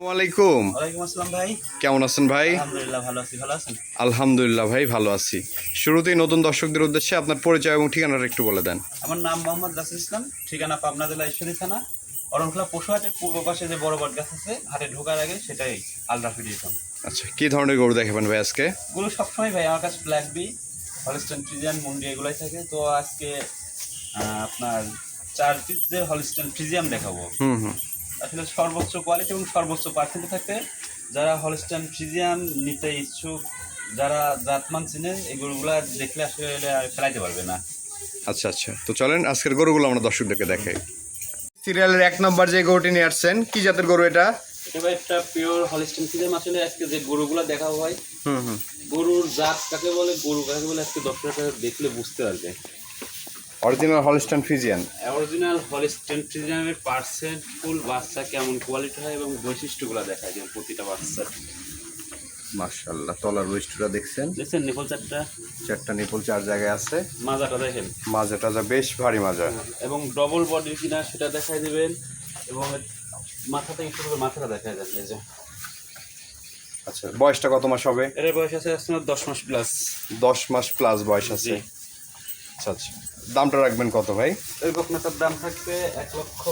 ওয়ালাইকুম ওয়ালাইকুম আসসালাম ভাই। কেমন আছেন ভাই? আলহামদুলিল্লাহ ভালো আছি ভালো আছেন? আলহামদুলিল্লাহ ভাই ভালো আছি। শুরুতেই নতুন দর্শকদের উদ্দেশ্যে আপনার পরিচয় এবং ঠিকানাটা একটু বলে দেন। আমার নাম মোহাম্মদ রাসুল ইসলাম ঠিকানা পাবনা জেলা ঈশ্বরী থানা। অরণখোলা পশুহাটের পূর্ব পাশে যে বড় বট গাছ আছে হাটে ঢোকার আগে সেটাই আলট্রা আচ্ছা কি ধরনের গরু দেখাবেন ভাই আজকে? এগুলো সবসময় ভাই আমার কাছে ব্ল্যাক বি হলিস্টান ফ্রিজিয়ান মুন্ডি এগুলাই থাকে। তো আজকে আহ, আপনার চার পিস যে হলিস্টান ফ্রিজিয়াম দেখাবো। হুম হুম। আসলে সর্বোচ্চ কোয়ালিটি এবং সর্বোচ্চ পার্সেন্টে থাকে। যারা হলিস্টান ফ্রিজিয়াম নিতে ইচ্ছুক যারা জাতমান চিনে এই গরুগুলা দেখলে আসলে আর ফেলাইতে পারবে না। আচ্ছা আচ্ছা। তো চলেন আজকের গরুগুলো আমরা দর্শকদেরকে দেখাই। সিরিয়ালের এক নম্বর যে গরুটি নিয়ে আসছেন কি জাতের গরু এটা? এটা ভাই একটা পিওর হলিস্টিন ফিজেম আসলে আজকে যে গরুগুলো দেখা হয় হুম হুম। গরুর জাত কাকে বলে গরু কাকে বলে আজকে দর্শকরা দেখলে বুঝতে পারবে। Original Holstein Friesian original Holstein ফিজিয়ামের percent full বাচ্চা কেমন কোয়ালিটি হয় এবং বৈশিষ্ট্যগুলো দেখা যায় প্রতিটা বাচ্চার। মাশাল্লাহ তলার বৈশিষ্ট্যটা দেখছেন? দেখছেন নিপল চারটা? চারটা নিপুল চার জায়গায় আছে। মাজাটা দেখেন। মাজা টাজা বেশ ভারী মাজা। এবং ডবল বডি কিনা সেটা দেখাই দিবেন। এবং মাথা থেকে শুরু করে মাথাটা দেখা যাচ্ছে এই যে। আচ্ছা বয়সটা কত মাস হবে? এর বয়স আছে আপনার দশ মাস প্লাস দশ মাস প্লাস বয়স আছে। আচ্ছা আচ্ছা। দামটা রাখবেন কত ভাই? এই বকনাটার দাম থাকবে এক লক্ষ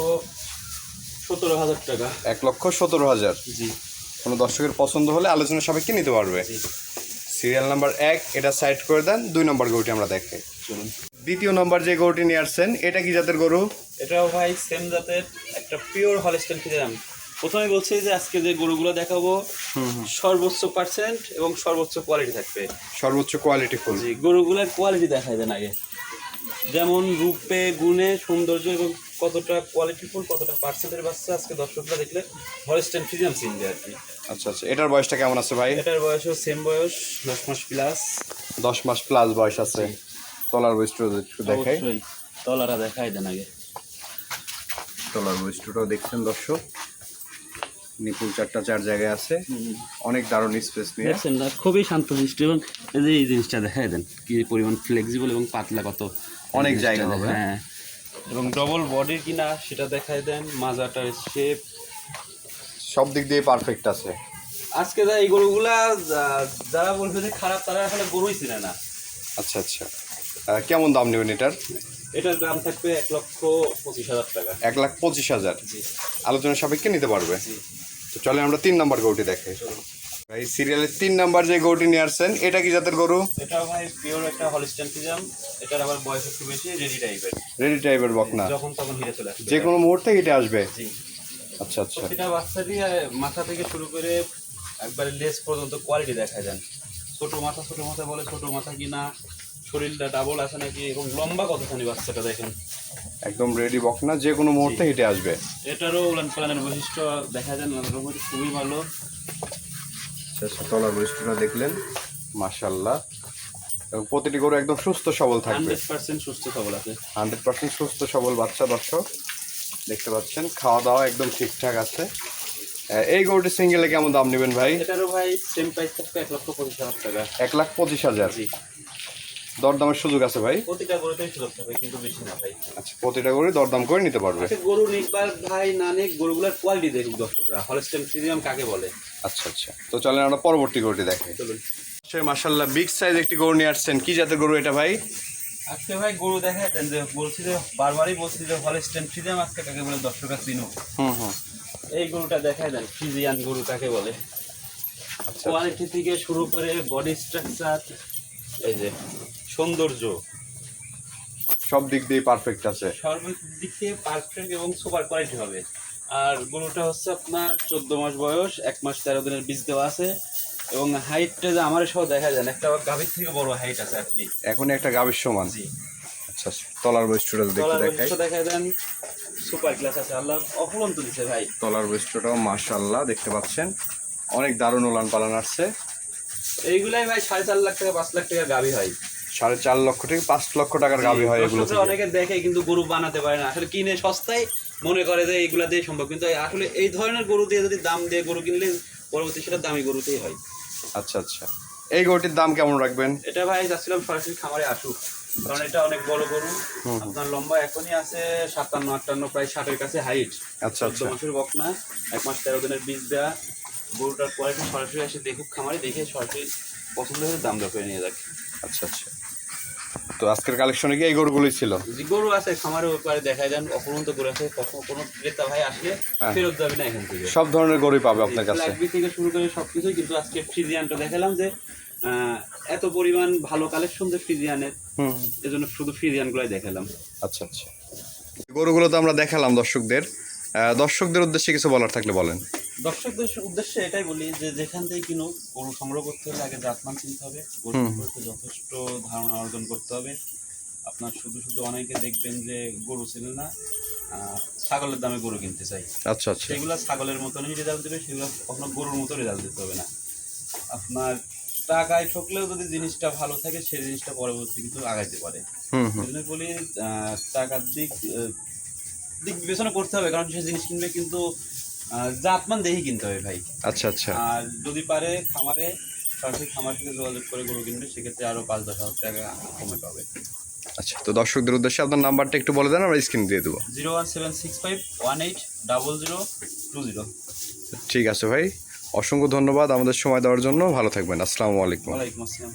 সতেরো হাজার টাকা। এক লক্ষ সতেরো হাজার? জি। কোনো দর্শকের পছন্দ হলে আলোচনা সাপেক্ষে নিতে পারবে। সিরিয়াল নাম্বার এক এটা সাইড করে দেন দুই নম্বর গরুটি আমরা দেখাই দ্বিতীয় নম্বর যে গরুটি নিয়ে আসছেন এটা কি জাতের গরু? এটাও ভাই সেম জাতের একটা পিওর হলিস্টেন ফিজাম প্রথমে বলছি যে আজকে যে গরুগুলো দেখাবো সর্বোচ্চ পার্সেন্ট এবং সর্বোচ্চ কোয়ালিটি থাকবে। সর্বোচ্চ কোয়ালিটি ফুল জি গরুগুলোর কোয়ালিটি দেখাই দেন আগে। যেমন রূপে গুণে সৌন্দর্য এবং কতটা কোয়ালিটিফুল কতটা পার্সেন্টের বাচ্চা আজকে দর্শকরা দেখলে হলিস্টেন ফিজিয়াম চিনবে আর কি। আচ্ছা আচ্ছা। এটার বয়সটা কেমন আছে ভাই? এটার বয়সও সেম বয়স দশ মাস প্লাস দশ মাস প্লাস বয়স আছে। তলার বৈশিষ্ট্য একটু দেখাই। তলারা দেখাই দেন আগে। তলার বৈশিষ্ট্যটাও দেখছেন দর্শক। নিপুল চারটা চার জায়গায় আছে। অনেক দারুণ স্পেস নিয়ে। দেখছেন না খুবই শান্তশিষ্ট এবং এই যে এই জিনিসটা দেখাই দেন কি পরিমাণ ফ্লেক্সিবল এবং পাতলা কত অনেক জায়গা হবে। হ্যাঁ। এবং ডবল বডির কিনা সেটা দেখাই দেন মাজাটার শেপ সব দিক দিয়ে পারফেক্ট আছে। আজকে যা এই গরুগুলা যারা বলবে যে খারাপ তারা আসলে গরুই চিনে না। আচ্ছা আচ্ছা। কেমন দাম নেবেন এটার? এটার দাম থাকবে এক লক্ষ পঁচিশ হাজার টাকা। এক লাখ পঁচিশ হাজার। আলোচনা সাপেক্ষে নিতে পারবে। জি। তো চলে আমরা তিন নম্বর গরুটি চলুন। এই সিরিয়ালের তিন নাম্বার যে গরুটি নিয়ে আসছেন এটা কি জাতের গরু? এটাও ভাই পিওর একটা হলিস্টেন ফিজাম এটার আবার বয়স একটু বেশি রেডি টাইপের রেডি টাইপের বকনা। যখন তখন হিরে চলে আসবে। যে কোনো মুহূর্তে হেঁটে আসবে? জি। আচ্ছা আচ্ছা। প্রতিটা বাচ্চারই আহ, মাথা থেকে শুরু করে একবারে লেস পর্যন্ত কোয়ালিটি দেখা যায়। ছোট মাথা ছোট মাথা বলে ছোট মাথা কিনা শরীরটা ডাবল আছে নাকি? এবং লম্বা কতখানি বাচ্চাটা দেখেন? একদম রেডি বকনা যে কোনো মুহূর্তে হেঁটে আসবে। এটারও উলান পালানের বৈশিষ্ট্য দেখা যায় খুবই ভালো। আচ্ছা তলার বৈশিষ্ট্যটা দেখলেন। মাশাল্লাহ এবং প্রতিটি গরু একদম সুস্থ সবল থাকবে। হান্ড্রেড পার্সেন্ট সুস্থ সবল আছে। হান্ড্রেড পার্সেন্ট সুস্থ সবল বাচ্চা দর্শক। দেখতে পাচ্ছেন খাওয়া দাওয়া একদম ঠিকঠাক আছে। এই গরুটি সিঙ্গেলে কেমন দাম নেবেন ভাই? এটারও ভাই সেম প্রাইস থাকবে এক লক্ষ পঁচিশ হাজার টাকা। এক লাখ পঁচিশ হাজার। দরদামের সুযোগ আছে ভাই? প্রতিটা গরুতেই সুযোগ থাকবে কিন্তু বেশি না ভাই। আচ্ছা প্রতিটা গরু দরদাম করে নিতে পারবে। আচ্ছা, গরু নিকবার ভাই না নিক গরুগুলার কোয়ালিটি দেখুক দর্শকরা। হলস্টেন ফ্রিজিয়াম কাকে বলে? আচ্ছা আচ্ছা। তো চলেন আমরা পরবর্তী গরুটি দেখাই চলুন। সে মাশাল্লাহ বিগ সাইজ একটি গরু নিয়ে আসছেন। কি জাতের গরু এটা ভাই? আজকে ভাই গরু দেখা দেন যে বলছি যে বারবারই বলছি যে হলস্টেন ফ্রিজিয়াম আজকে কাকে বলে দর্শকরা চিনুক। হুম হুম। এই গরুটা দেখায় দেন ফ্রিজিয়ান গরু কাকে বলে? আচ্ছা কোয়ালিটি থেকে শুরু করে বডি স্ট্রাকচার এই যে সৌন্দর্য। সব দিক দিয়ে পারফেক্ট আছে। সর্বদিক থেকে পারফেক্ট এবং সুপার কোয়ালিটি হবে। আর গরুটা হচ্ছে আপনার চোদ্দ মাস বয়স এক মাস তেরো দিনের বীজ দেওয়া আছে। এবং হাইটটা যে আমার সহ দেখা যায় একটা গাভীর থেকে বড় হাইট আছে আপনি এখন একটা গাভীর সমান। জি। আচ্ছা তলার বৈশিষ্ট্যটা দেখতে দেখাই। দেখা দেন সুপার ক্লাস আছে। আল্লাহ অফুরন্ত দিছে ভাই। তলার বৈশিষ্ট্যটাও মাশাল্লাহ দেখতে পাচ্ছেন। অনেক দারুণ উলান পালান আসছে। এইগুলাই ভাই সাড়ে চার লাখ টাকা পাঁচ লাখ টাকা গাভী হয়। সাড়ে চার লক্ষ থেকে পাঁচ লক্ষ টাকার গাভী হয় এগুলো অনেকে দেখে কিন্তু গরু বানাতে পারে না। আসলে কিনে সস্তায় মনে করে যে এইগুলা দিয়ে সম্ভব। কিন্তু আসলে এই ধরনের গরু দিয়ে যদি দাম দিয়ে গরু কিনলে পরবর্তী সেটা দামি গরুতেই হয়। আচ্ছা আচ্ছা। এই গরুটির দাম কেমন রাখবেন? এটা ভাই যাচ্ছিলাম সরাসরি খামারে আসুক। কারণ এটা অনেক বড় গরু। আপনার লম্বা এখনই আছে সাতান্ন আটান্ন প্রায় ষাটের কাছে হাইট আচ্ছা আচ্ছা। মাসের বকনা। এক মাস তেরো দিনের বীজ দেওয়া গরুটার কোয়ালিটি সরাসরি এসে দেখুক খামারে দেখে সরাসরি পছন্দ হলে দাম দর করে নিয়ে যাক। আচ্ছা আচ্ছা। তো আজকের কালেকশনে কি এই গরুগুলোই ছিল? গরু আছে খামারের ব্যাপারে দেখা যান অপরন্ত গরু আছে কখনো কোনো ক্রেতা ভাই আসলে হ্যাঁ। ফেরত যাবে না এখান থেকে। সব ধরনের গরুই পাবে আপনার কাছে। ফ্ল্যাগবি থেকে শুরু করে সবকিছুই কিন্তু আজকে ফ্রিজিয়ানটা দেখালাম যে আহ, এত পরিমাণ ভালো কালেকশন যে ফ্রিজিয়ানের হুম। এজন্য শুধু ফ্রিজিয়ান গুলাই দেখালাম। আচ্ছা আচ্ছা। গরুগুলো তো আমরা দেখালাম দর্শকদের। আহ, দর্শকদের উদ্দেশ্যে কিছু বলার থাকলে বলেন। দর্শকদের উদ্দেশ্যে এটাই বলি যে যেখান থেকে কিনো গরু সংগ্রহ করতে হলে আগে জাতমান চিনতে হবে। গরু সম্পর্কে যথেষ্ট ধারণা অর্জন করতে হবে। আপনার শুধু শুধু অনেকে দেখবেন যে গরু ছিল না ছাগলের দামে গরু কিনতে চাই। আচ্ছা আচ্ছা। সেগুলো ছাগলের মতনই রেজাল্ট দেবে সেগুলো কখনো গরুর মতো রেজাল্ট দিতে হবে না। আপনার টাকায় ঠকলেও যদি জিনিসটা ভালো থাকে সেই জিনিসটা পরবর্তী কিন্তু আগাইতে পারে। সেজন্য বলি আহ, টাকার দিক দিক বিবেচনা করতে হবে কারণ সেই জিনিস কিনবে কিন্তু জাতমান দেখে কিনতে হবে ভাই। আচ্ছা আচ্ছা। আর যদি পারে খামারে সরাসরি খামার থেকে যোগাযোগ করে গরু কিনবে সেক্ষেত্রে আরও পাঁচ দশ হাজার টাকা কমে পাবে। আচ্ছা তো দর্শকদের উদ্দেশ্যে আপনার নাম্বারটা একটু বলে দেন আমরা স্ক্রিন দিয়ে দেবো। Zero one seven six five one eight double zero two zero. ঠিক আছে ভাই অসংখ্য ধন্যবাদ আমাদের সময় দেওয়ার জন্য। ভালো থাকবেন আসসালামু আলাইকুম। ওয়ালাইকুম আসসালাম।